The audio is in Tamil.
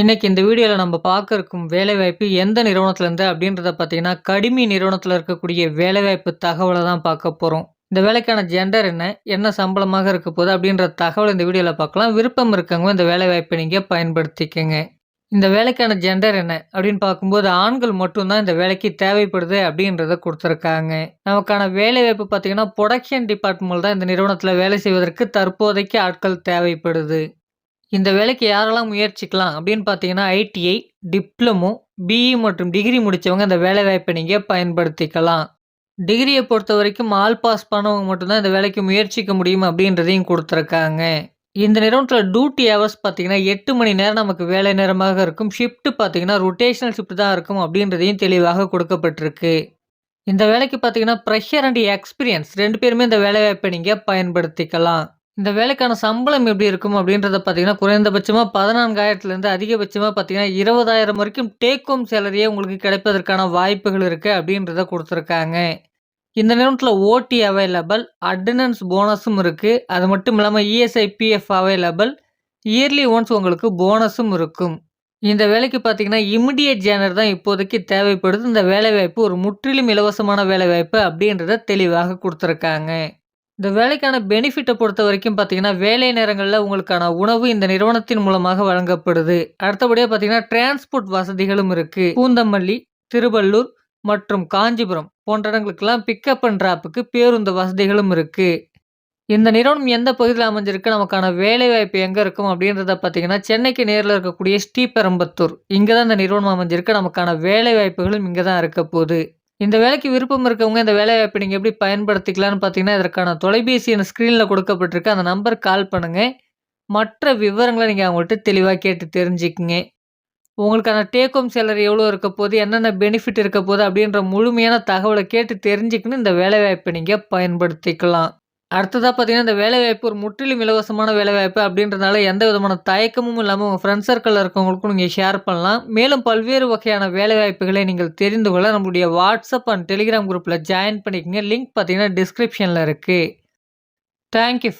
இன்றைக்கி இந்த வீடியோவில் நம்ம பார்க்க இருக்கும் வேலைவாய்ப்பு எந்த நிறுவனத்துலேருந்து அப்படின்றத பார்த்தீங்கன்னா, கடிமி நிறுவனத்தில் இருக்கக்கூடிய வேலைவாய்ப்பு தகவலை தான் பார்க்க போகிறோம் இந்த வேலைக்கான ஜெண்டர் என்ன? என்ன சம்பளமாக இருக்க போகுது? அப்படின்ற தகவல் இந்த வீடியோவில் பார்க்கலாம். விருப்பம் இருக்கவங்க இந்த வேலைவாய்ப்பை நீங்கள் பயன்படுத்திக்கங்க. இந்த வேலைக்கான ஜெண்டர் என்ன? அப்படின்னு பார்க்கும்போது ஆண்கள் மட்டும்தான் இந்த வேலைக்கு தேவைப்படுது அப்படின்றத கொடுத்துருக்காங்க நமக்கான வேலைவாய்ப்பு பார்த்தீங்கன்னா, ப்ரொடக்ஷன் டிபார்ட்மெண்ட் தான் இந்த நிறுவனத்தில் வேலை செய்வதற்கு தற்போதைக்கு ஆட்கள் தேவைப்படுது. இந்த வேலைக்கு யாரெல்லாம் முயற்சிக்கலாம் அப்படின்னு பார்த்தீங்கன்னா, ஐடிஐ, டிப்ளமோ, பிஇ மற்றும் டிகிரி முடித்தவங்க இந்த வேலைவாய்ப்பை நீங்கள் பயன்படுத்திக்கலாம். பொறுத்த வரைக்கும் ஆல் பாஸ் பண்ணவங்க மட்டும்தான் இந்த வேலைக்கு முயற்சிக்க முடியும் அப்படின்றதையும் கொடுத்துருக்காங்க இந்த நிறுவனத்தில் டியூட்டி ஹவர்ஸ் பார்த்தீங்கன்னா, எட்டு மணி நேரம் நமக்கு வேலை நேரமாக இருக்கும். ஷிஃப்ட் பார்த்தீங்கன்னா, ரொட்டேஷனல் ஷிஃப்ட் தான் இருக்கும் அப்படின்றதையும் தெளிவாக கொடுக்கப்பட்டிருக்கு. இந்த வேலைக்கு பார்த்தீங்கன்னா, ப்ரெஷர் அண்ட் எக்ஸ்பீரியன்ஸ் ரெண்டு பேருமே இந்த வேலைவாய்ப்பை நீங்கள் பயன்படுத்திக்கலாம். இந்த வேலைக்கான சம்பளம் எப்படி இருக்கும் அப்படின்றத பார்த்தீங்கன்னா, குறைந்தபட்சமாக பதினான்காயிரத்துலேருந்து அதிகபட்சமாக பார்த்தீங்கன்னா, 20,000 வரைக்கும் டேக் ஹோம் சேலரியே உங்களுக்கு கிடைப்பதற்கான வாய்ப்புகள் இருக்குது அப்படின்றத கொடுத்துருக்காங்க இந்த நேரத்தில் ஓடி அவைலபிள், அட்டனன்ஸ் போனஸும் இருக்குது அது மட்டும் இல்லாமல் ESI, PF available. Yearly once உங்களுக்கு போனஸும் இருக்கும். இந்த வேலைக்கு பார்த்தீங்கன்னா, இமிடியேட் ஜேனர் தான் இப்போதைக்கு தேவைப்படுது. இந்த வேலைவாய்ப்பு ஒரு முற்றிலும் இலவசமான வேலைவாய்ப்பு அப்படின்றத தெளிவாக கொடுத்துருக்காங்க இந்த வேலைக்கான பெனிஃபிட்டை பொறுத்த வரைக்கும் பார்த்தீங்கன்னா, வேலை நேரங்களில் உங்களுக்கான உணவு இந்த நிறுவனத்தின் மூலமாக வழங்கப்படுது. அடுத்தபடியாக பார்த்தீங்கன்னா, டிரான்ஸ்போர்ட் வசதிகளும் இருக்குது பூந்தமல்லி, திருவள்ளூர் மற்றும் காஞ்சிபுரம் போன்ற இடங்களுக்கெல்லாம் பிக்கப் அண்ட் ட்ராப்புக்கு பேருந்து வசதிகளும் இருக்குது இந்த நிறுவனம் எந்த பகுதியில் அமைஞ்சிருக்கு? நமக்கான வேலைவாய்ப்பு எங்கே இருக்கும்? அப்படின்றத பார்த்தீங்கன்னா, சென்னைக்கு நேரில் இருக்கக்கூடிய ஸ்ரீபெரம்பத்தூர் இங்கே தான் இந்த நிறுவனம் அமைஞ்சிருக்கு. நமக்கான வேலைவாய்ப்புகளும் இங்கே தான் இருக்க போகுது இந்த வேலைக்கு விருப்பம் இருக்கவங்க இந்த வேலைவாய்ப்பை நீங்கள் எப்படி பயன்படுத்திக்கலாம்னு பார்த்தீங்கன்னா, இதற்கான தொலைபேசி என் ஸ்க்ரீனில் கொடுக்கப்பட்டிருக்கு. அந்த நம்பருக்கு கால் பண்ணுங்கள் மற்ற விவரங்களை நீங்கள் அவங்கள்ட்ட தெளிவாக கேட்டு தெரிஞ்சுக்குங்க உங்களுக்கான டேக் ஹோம் சேலரி எவ்வளோ இருக்க போது? என்னென்ன பெனிஃபிட் இருக்க போது? அப்படின்ற முழுமையான தகவலை கேட்டு தெரிஞ்சுக்கின்னு இந்த வேலைவாய்ப்பை நீங்கள் பயன்படுத்திக்கலாம். அடுத்ததாக பார்த்தீங்கன்னா, இந்த வேலைவாய்ப்பு ஒரு முற்றிலும் இலவசமான வேலைவாய்ப்பு அப்படின்றதுனால எந்த விதமான தயக்கமும் இல்லாமல் உங்கள் ஃப்ரெண்ட்ஸ் சர்க்கிளில் இருக்கவங்களுக்கும் நீங்கள் ஷேர் பண்ணலாம். மேலும் பல்வேறு வகையான வேலைவாய்ப்புகளை நீங்கள் தெரிந்து கொள்ள நம்மளுடைய வாட்ஸ்அப் அண்ட் டெலிகிராம் குரூப்பில் ஜாயின் பண்ணிக்கங்க. லிங்க் பார்த்தீங்கன்னா, டிஸ்கிரிப்ஷனில் இருக்குது தேங்க் யூ